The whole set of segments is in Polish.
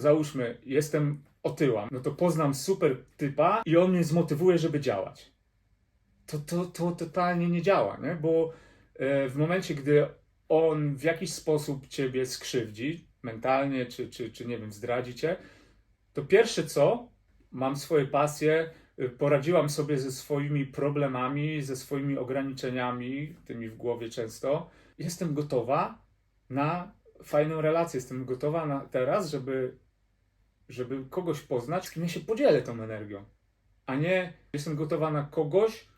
załóżmy, jestem otyłam, no to poznam super typa i on mnie zmotywuje, żeby działać. To, to, to totalnie nie działa, nie? Bo e, w momencie, gdy on w jakiś sposób ciebie skrzywdzi, mentalnie, czy, czy, czy nie wiem, zdradzi cię, to pierwsze co, mam swoje pasje, y, poradziłam sobie ze swoimi problemami, ze swoimi ograniczeniami, tymi w głowie często. Jestem gotowa na fajną relację, jestem gotowa na teraz, żeby, żeby kogoś poznać, z kim ja się podzielę tą energią. A nie jestem gotowa na kogoś,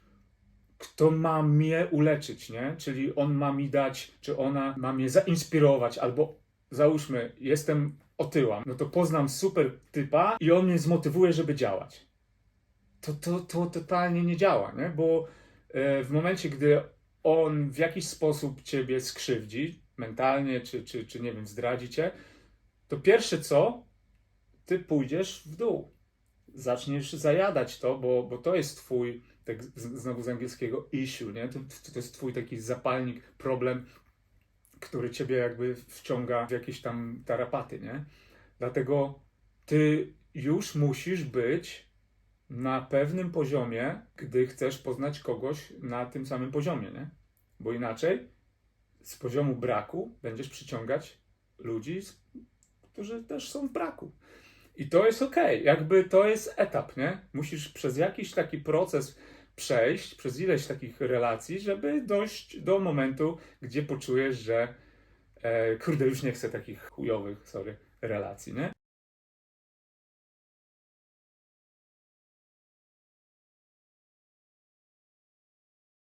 kto ma mnie uleczyć, nie? Czyli on ma mi dać, czy ona ma mnie zainspirować, albo załóżmy, jestem otyłam, no to poznam super typa i on mnie zmotywuje, żeby działać. To, to, to totalnie nie działa, nie? Bo e, w momencie, gdy on w jakiś sposób ciebie skrzywdzi, mentalnie, czy, czy, czy nie wiem, zdradzi cię, to pierwsze co, ty pójdziesz w dół. Zaczniesz zajadać to, bo, bo to jest twój, tak znowu z angielskiego, issue, nie? To, to jest twój taki zapalnik, problem, który ciebie jakby wciąga w jakieś tam tarapaty, nie? Dlatego ty już musisz być na pewnym poziomie, gdy chcesz poznać kogoś na tym samym poziomie, nie? Bo inaczej z poziomu braku będziesz przyciągać ludzi, którzy też są w braku. I to jest okej, jakby to jest etap, nie? Musisz przez jakiś taki proces przejść, przez ileś takich relacji, żeby dojść do momentu, gdzie poczujesz, że e, kurde, już nie chcę takich chujowych, sorry, relacji, nie?